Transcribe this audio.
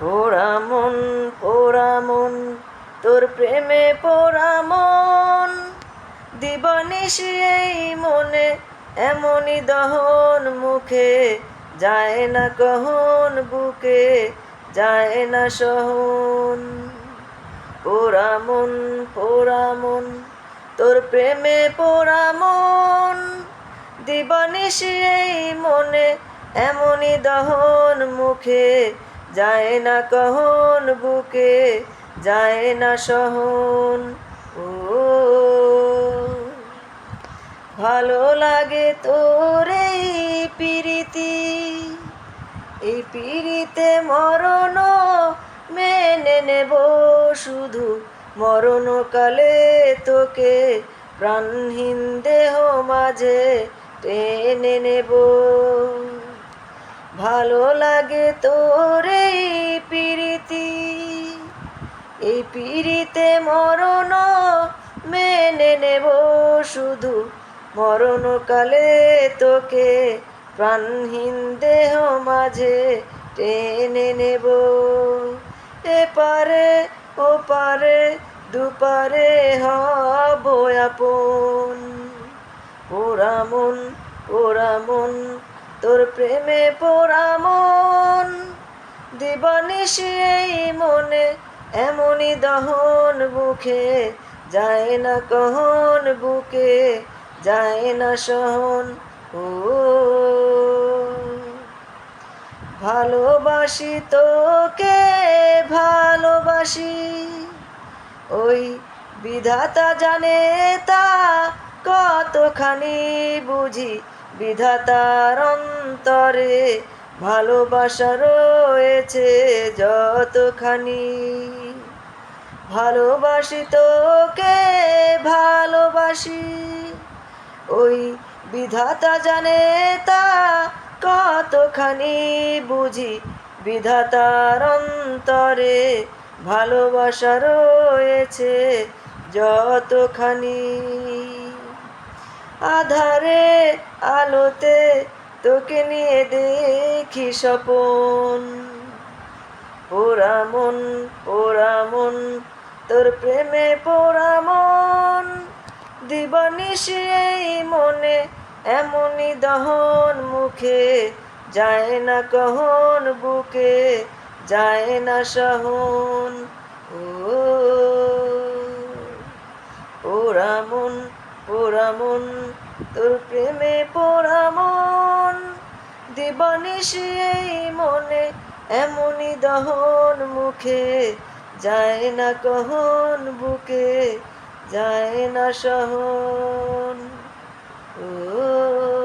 পোড়ামন পোড়ামন, তোর প্রেমে পোড়ামন। দিবানিশি এই মনে, এমনই দহন মুখে। যায় না কহন বুকে, যায় না সহন। পোড়ামন পোড়ামন, তোর প্রেমে পোড়ামন। দিবানিশি এই মনে, এমনই দহন মুখে। যায় না কহন বুকে, যায় না সহন। ও, ভালো লাগে তোর এই পিরিতি। এই পিরিতে মরণ মেনে নেব শুধু মরণকালে তোকে। প্রাণহীন দেহ মাঝে টেনে নেব। ভালো লাগে তোর এই পিরিতি। এই পিরিতে মরণ মেনে নেব শুধু। মরণকালে তোকে প্রাণহীন দেহ মাঝে টেনে নেব। এপারে ও পারে দুপারে হব আপন। পোড়ামন পোড়ামন তোর প্রেমে পোড়া মন, দিবানিশি এই মনে, এমনই দহন বুকে, যায় না কহন বুকে, যায় না সহন ও ভালোবাসি তোকে, ভালোবাসি, ওই বিধাতা জানে তা কতখানি বুঝি বিধাতার অন্তরে ভালোবাসা রয়েছে যতখানি। ভালোবাসি তোকে, ভালোবাসি। ওই বিধাতা জানে তা কতখানি বুঝি বিধাতার অন্তরে ভালোবাসা রয়েছে যতখানি। আধারে আলোতে তোকে নিয়ে দেখি স্বপন। পোড়ামন পোড়ামন তোর প্রেমে পোড়ামন দিবানিশি এই মনে, এমনই দহন মুখে। যায় না কহন বুকে, যায় না সহন। ও পোড়ামন রামন তোর প্রেমে পোড়ামন। দিবনিশি এই মনে এমনি দহন মুখে। যায় না কহন বুকে, যায় না সহন। ও